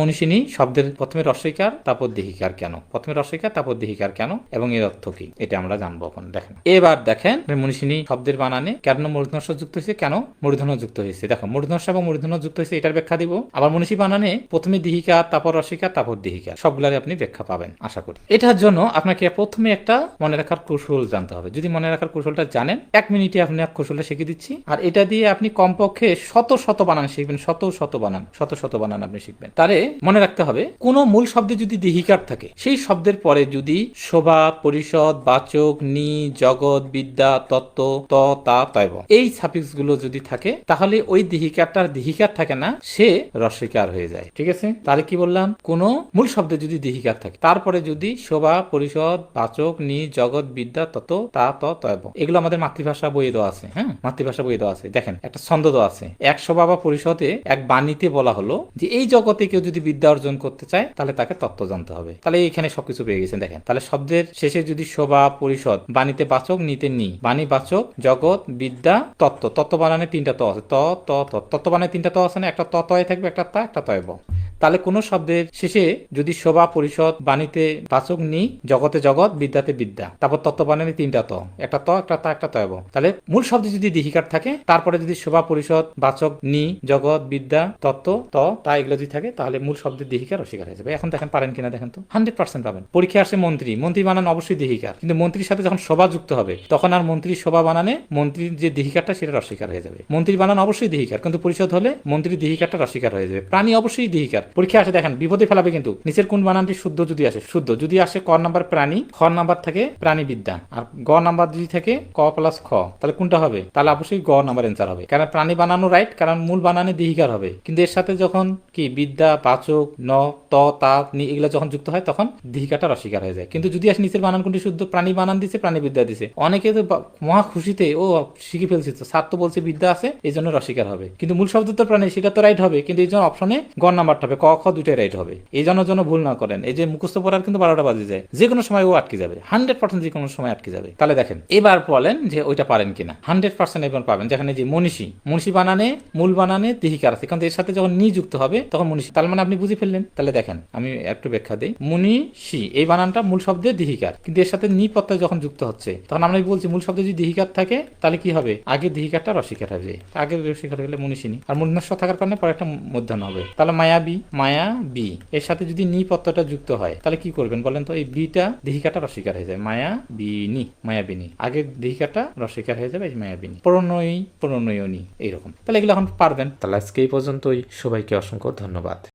মনীষিনী শব্দের প্রথমে রস্বইকার তারপর দেহিকার কেন? প্রথমে রস্বইকার তারপর দেহিকার কেন? এবং এর অর্থ কি? এটা আমরা জানব এখন, দেখেন। এবার দেখেন মনীষিনী শব্দের বানানে কেন মূর্ধন্য যুক্ত হয়েছে? কেন মূর্ধন্য যুক্ত হয়েছে? দেখো মূর্ধন্য এবং মূর্ধন্য যুক্ত হয়েছে, এটার ব্যাখ্যা দিব। আবার মনীষী বানানে প্রথমে দিহিকা তারপর রসিকা তারপর দিহিকা সবগুলারই আপনি ব্যাখ্যা পাবেন, আশা করি। এটার জন্য আপনাকে প্রথমে একটা মনে রাখার কৌশল জানতে হবে। যদি মনে রাখার কৌশলটা জানেন, এক মিনিটে আপনি এক কৌশলটা শিখে দিচ্ছি। আর এটা দিয়ে আপনি কমপক্ষে শত শত বানান শিখবেন, শত শত বানান, শত শত বানান আপনি শিখবেন। তাহলে মনে রাখতে হবে, কোন মূল শব্দে যদি দিহিকার থাকে, সেই শব্দের পরে যদি শোভা, পরিষদ, বাচক, নি, জগৎ, বিদ্যা, তত্ত্ব, ত, তা তৈব এই সাফিক্সগুলো যদি থাকে, তাহলে ওই দিহিকারটার দিহিকার থাকে না, সে রসিকার হয়ে যায়। ঠিক আছে? তাহলে কি বললাম? কোন মূল শব্দে যদি দিহিকার থাকে, তারপরে যদি শোভা, পরিষদ, বাচক, নি, জগৎ, বিদ্যা তত তা, ত তৈব এগুলো আমাদের মাতৃভাষা বইয়ে দেওয়া আছে হ্যাঁ? মাতৃভাষা বইয়ে দেওয়া আছে। দেখেন, একটা ছন্দ দেওয়া আছে। এক শোভা বা পরিষদে এক বাণীতে বলা হলো যে, এই জগতে কেউ যদি বিদ্যা অর্জন করতে চায়, তাহলে তাকে তত্ত্ব জানতে হবে। তাহলে এখানে সবকিছু পেয়ে গেছেন, দেখেন। তাহলে শব্দের শেষে যদি শোভা পরিষদ, বাণীতে বাচক, নিতে নি। বাণী বাচক, জগৎ, বিদ্যা, তত্ত্ব। তত্ত্ব বানানে তিনটা ত আছে। ত ত তত্ত্ব বানানে তিনটা ত আছে না? একটা ত থাকবে, একটা তা, একটা তয় তাহলে কোনো শব্দের শেষে যদি শোভা, পরিষদ, বাণীতে বাচক নি, জগতে জগৎ, বিদ্যাতে বিদ্যা, তারপর তত্ত্ব বানানে তিনটা ত, একটা ত, একটা তা, একটা তয়ব তাহলে মূল শব্দে যদি দিহিকার থাকে, তারপরে যদি শোভা, পরিষদ, বাচক নি, জগৎ, বিদ্যা, তত্ত্ব, ত, তা এগুলো যদি থাকে, তাহলে মূল শব্দের দিহিকার অস্বীকার হয়ে যাবে। এখন দেখেন, পারেন কিনা দেখেন তো। হান্ড্রেড পার্সেন্ট পাবেন। পরীক্ষায় আসে মন্ত্রী। মন্ত্রী বানান অবশ্যই দিহিকার কিন্তু মন্ত্রীর সাথে যখন শোভা যুক্ত হবে, তখন আর মন্ত্রীর শোভা বানানে মন্ত্রীর যে দিহিকারটা সেটা অস্বীকার হয়ে যাবে। মন্ত্রী বানান অবশ্যই দিহিকার কিন্তু পরিষদ হলে মন্ত্রীর দিহিকারটা অস্বীকার হয়ে যাবে। প্রাণী অবশ্যই দিহিকার পরীক্ষা আসে দেখেন, বিপদে ফেলাবে কিন্তু। নিচের কোন বানানটি শুদ্ধ যদি আসে, শুদ্ধ। যদি আসে ক নাম্বার প্রাণী, খ নাম্বার থাকে প্রাণী বিদ্যা আর গ নাম্বার যদি থাকে ক প্লাস খ, তাহলে কোনটা হবে? তাহলে অবশ্যই গ নাম্বার অ্যান্সার হবে। কারণ প্রাণী বানানো রাইট কারণ মূল বানানে দিহিকার হবে। কিন্তু এর সাথে যখন কি বিদ্যা, পাচক, ন, ত, তা, নি, এগুলো যখন যুক্ত হয়, তখন দিহিকাটা অস্বীকার হয়ে যায়। কিন্তু যদি আসে নিচের বানান কোনটি শুদ্ধ, প্রাণী বানান দিছে প্রাণী বিদ্যা দিছে। অনেকে তো মহা খুশিতে, ও, শিখে ফেলছে তো স্যার তো বলছে বিদ্যা আছে এই জন্য অস্বীকার হবে। কিন্তু মূল শব্দ তো প্রাণী, সেটা তো রাইট হবে। কিন্তু এই জন্য অপশনে গ নাম্বারটা হবে। ক, খ দুইটাই রাইট হবে। এই জন্য জন্য ভুল না করেন। এই যে মুখস্থ পড়ার কিন্তু বারোটা বাজে যায়। যে কোনো সময় ও আটকে যাবে। হান্ড্রেড পার্সেন্ট যে কোনো সময় আটকে যাবে। তাহলে দেখেন, এবার বলেন যে ওইটা পারেন কিনা। হান্ড্রেড পার্সেন্ট এবার পাবেন। যেখানে যে মনীষী মনীষী বানানে, মূল বানানে দিহিকার আছে। কিন্তু এর সাথে যখন নি যুক্ত হবে, তখন মনীষী। তার মানে আপনি বুঝে ফেললেন। তাহলে দেখেন, আমি একটু ব্যাখ্যা দিই। মনীষী, এই বানানটা মূল শব্দে দিহিকার। কিন্তু এর সাথে নি প্রত্যয় যখন যুক্ত হচ্ছে, তখন আমরা বলছি মূল শব্দে যদি দিহিকার থাকে, তাহলে কি হবে? আগে দিহিকারটা রসিকার হবে। আগে রসিকার হলে মনীষিনী আর মূর্ধন্য থাকার কারণে পরে একটা মূর্ধন্য হবে। তাহলে মায়াবী মায়া, বি। এর সাথে যদি নি পত্রটা যুক্ত হয়, তাহলে কি করবেন বলেন তো? এই বিটা দেহিকাটা রসিকার হয়ে যায় মায়া বিনি মায়াবিনী আগে দেহিকাটা রসিকার হয়ে যাবে মায়াবিনী প্রণয়ী প্রণয়নী এইরকম। তাহলে এগুলো এখন পারবেন। তাহলে আজকে এই পর্যন্তই। সবাইকে অসংখ্য ধন্যবাদ।